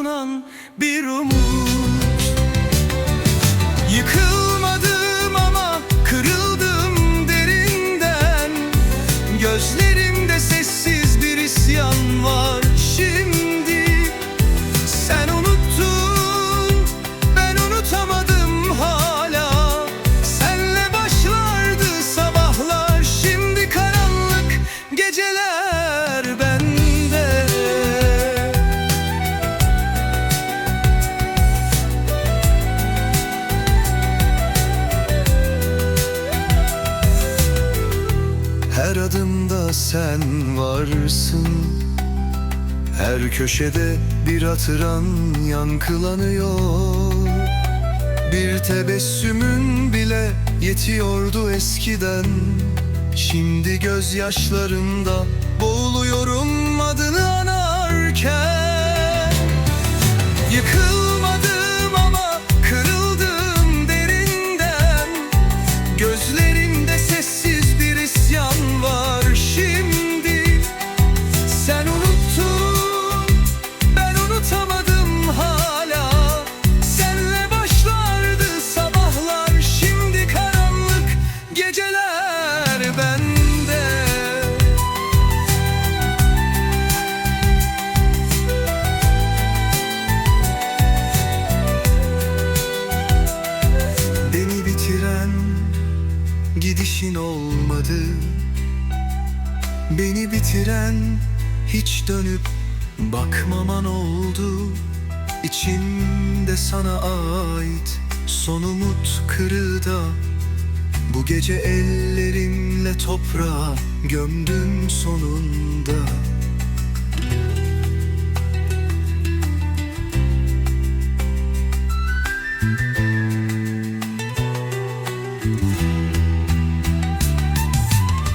sunan bir umut. Her adımda sen varsın. Her köşede bir hatıran yankılanıyor. Bir tebessümün bile yetiyordu eskiden. Şimdi gözyaşlarımda boğuluyorum geceler bende. Beni bitiren gidişin olmadı. Beni bitiren hiç dönüp bakmaman oldu. İçimde sana ait son umut kırığı da bu gece ellerimle toprağa gömdüm sonunda.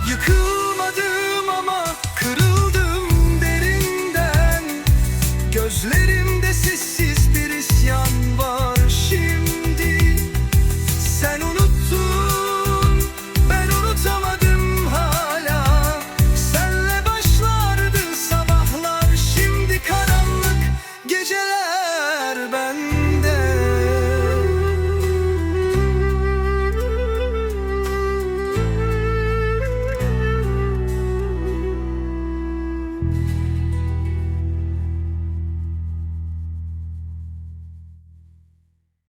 Yıkılmadım ama kırıldım derinden. Gözlerim